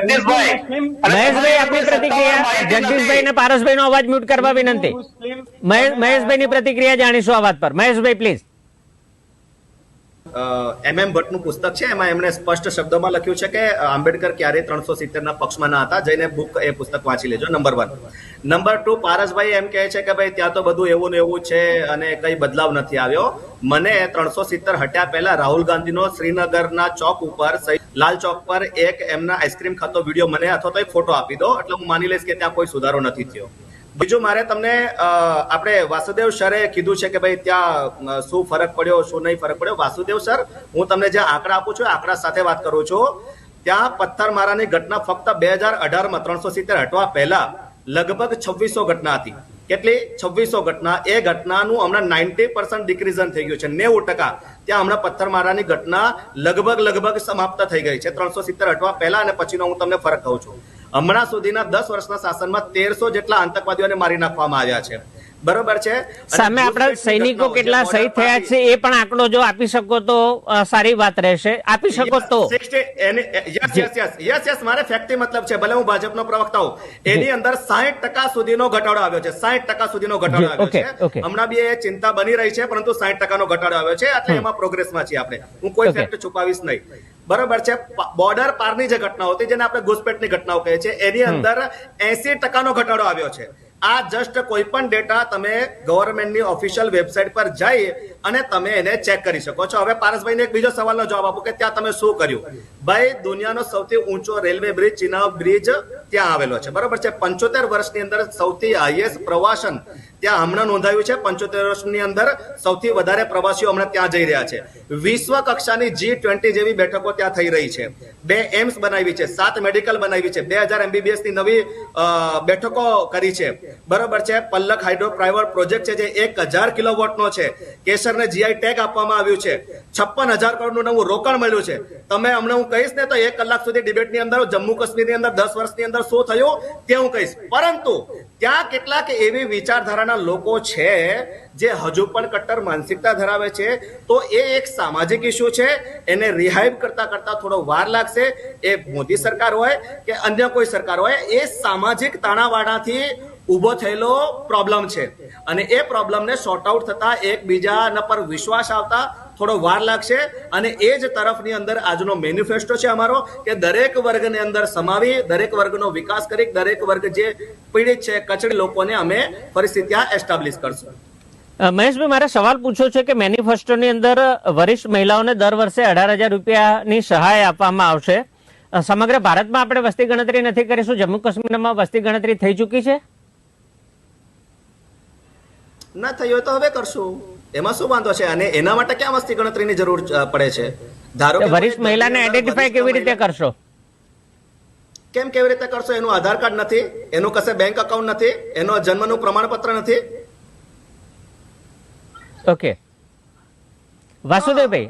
જગદીશભાઈ મહેશભાઈ આપની પ્રતિક્રિયા જગદીશભાઈ ને પારસભાઈ નો અવાજ મ્યુટ કરવા વિનંતી. મહે- મહેશભાઈ ની પ્રતિક્રિયા જાણીશું આ વાત પર. મહેશભાઈ પ્લીઝ એમ એમ ભટ્ટનું પુસ્તક છે, એમાં એમણે સ્પષ્ટ શબ્દોમાં લખ્યું છે કે આંબેડકર ક્યારેય ત્રણસો સિત્તેરના પક્ષમાં ના હતા, જઈને બુક એ પુસ્તક વાંચી લેજો number one number two Parasbhai એમ કહે છે કે, ભાઈ, ત્યાં તો બધું એવું ને એવું છે અને કઈ બદલાવ નથી આવ્યો. મને ત્રણસો સિત્તેર હટ્યા પહેલા રાહુલ ગાંધીનો શ્રીનગરના ચોક ઉપર લાલ ચોક પર એક એમના આઈસ્ક્રીમ ખાતો વીડિયો મને અથવા તો એક ફોટો આપી દો. એટલે હું માની લઈશ કે ત્યાં કોઈ સુધારો નથી થયો. બીજું મારે તમને આપણે વાસુદેવ સરે કીધું છે કે ભાઈ ત્યાં શું ફરક પડ્યો, શું નહીં ફરક પડ્યો? વાસુદેવ સર, હું તમને જે આંકડા આપું છું આંકડા સાથે વાત કરું છું. ત્યાં પથ્થરમારાની ઘટના ફક્ત બે હજાર અઢારમાં ત્રણસો સિત્તેર હટવા પહેલા લગભગ છવ્વીસો ઘટના હતી. કેટલી? છવ્વીસો ઘટના. એ ઘટનાનું હમણાં નાઇન્ટી પર્સન્ટ ડિક્રીઝન થઈ ગયું છે. નેવું ટકા. ત્યાં હમણાં પથ્થરમારાની ઘટના લગભગ લગભગ સમાપ્ત થઈ ગઈ છે. ત્રણસો સિત્તેર હટવા પહેલા અને પછીનો હું તમને ફરક કહું છું. હમણાં સુધીના દસ વર્ષના શાસનમાં તેરસો જેટલા આતંકવાદીઓને મારી નાખવામાં આવ્યા છે. બરોબર છે? સામે આપણા સૈનિકો કેટલા શહીદ થયા છે એ પણ આંકડો જો આપી શકો તો સારી વાત રહેશે. આપી શકો તો. Yes yes yes yes yes મારે ફેક્ટરી મતલબ છે ભલે હું ભાજપનો પ્રવક્તા હું એની અંદર સાહીઠ ટકા સુધીનો ઘટાડો આવ્યો છે. સાહીઠ ટકા સુધીનો ઘટાડો આવ્યો છે. હમણાં બી એ ચિંતા બની રહી છે પરંતુ સાહીઠ ટકાનો ઘટાડો આવ્યો છે. એટલે એમાં પ્રોગ્રેસમાં છીએ આપણે. હું કોઈ ફેક્ટ છુપાવીશ નહીં. બરોબર છે. બોર્ડર પારની જે ઘટનાઓ હતી જેને આપણે ઘુસપેટની ઘટનાઓ કહે છે એની અંદર એસી ટકાનો ઘટાડો આવ્યો છે. આ જસ્ટ કોઈ પણ ડેટા તમે ગવર્મેન્ટની ઓફિશિયલ વેબસાઇટ પર જઈ અને તમે એને ચેક કરી શકો છો. હવે પારસભાઈને એક બીજો સવાલનો જવાબ આપો કે ત્યાં તમે શું કર્યું? ભાઈ દુનિયાનો સૌથી ઊંચો રેલવે બ્રિજ ચિનાવ બ્રિજ ત્યાં આવેલો છે. બરોબર છે? પંચોતેર વર્ષની અંદર સૌથી હાઈએસ્ટ પ્રવાસન ત્યાં હમણાં નોંધાયું છે. પંચોતેર વર્ષની અંદર સૌથી વધારે પ્રવાસીઓ હમણાં ત્યાં જઈ રહ્યા છે. વિશ્વ કક્ષાની જી ટ્વેન્ટી જેવી બેઠકો ત્યાં થઈ રહી છે. બે એમ્સ બનાવી છે, સાત મેડિકલ બનાવી છે. બે હજાર એમબીબીએસની નવી બેઠકો કરી છે. બરોબર છે? પલ્લક હાઇડ્રો પ્રાઇવેટ પ્રોજેક્ટ છે જે એક હજાર કિલોવોટ નો છે. કેસરને જીઆઈ ટેગ આપવામાં આવ્યું છે. છપ્પન હજાર કરોડનું નવું રોકાણ મળ્યું છે. તમે હમણાં હું કહીશ ને તો એક કલાક સુધી ડિબેટની અંદર, જમ્મુ કાશ્મીરની અંદર દસ વર્ષની અંદર શું થયો તે હું કહીશ. પરંતુ ત્યાં કેટલાક એવી વિચારધારાના લોકો છે જે હજુ પણ કટ્ટર માનસિકતા ધરાવે છે. તો એ એક સામાજિક ઇસ્યુ છે. એને રિહાઈવ કરતા કરતા થોડો વાર લાગશે. એ મોદી સરકાર હોય કે અન્ય કોઈ સરકાર હોય, એ સામાજિક તાણાવાણાથી ઊભો થયેલો પ્રોબ્લેમ છે. અને એ પ્રોબ્લેમને સોર્ટ આઉટ થતા એકબીજાના પર વિશ્વાસ આવતા થોડો વાર લાગશે. અને એ જ તરફની અંદર આજનો મેન્યુફેસ્ટો છે અમારો, કે દરેક વર્ગની અંદર સમાવી, દરેક વર્ગનો વિકાસ કરી, દરેક વર્ગ જે પીડિત છે, કચડી લોકોને અમે ફરીથી એસ્ટાબ્લિશ કરશું. મહેશભાઈ, મારે સવાલ પૂછ્યો છે કે મેનિફેસ્ટોની અંદર વરિષ્ઠ મહિલાઓને દર વર્ષે અઢાર હજાર રૂપિયાની સહાય આપવામાં આવશે. સમગ્ર ભારતમાં આપણે વસ્તી ગણતરી નથી કરીશું. જમ્મુ કાશ્મીરમાં વસ્તી ગણતરી થઈ ચૂકી છે? ના થયું હોય તો હવે કરશું. એમાં શું વાંધો છે? અને એના માટે ક્યાં વસ્તી ગણતરીની જરૂર પડે છે? ધારો કે વરિષ્ઠ મહિલાને દર્દીના આઈડેન્ટિફાય કેવી રીતે કરશો? કેમ કેવી રીતે કરશો? એનું આધાર કાર્ડ નથી એનું કશે બેંક અકાઉન્ટ નથી એનો જન્મનું પ્રમાણપત્ર નથી? ઓકે વાસુદેવભાઈ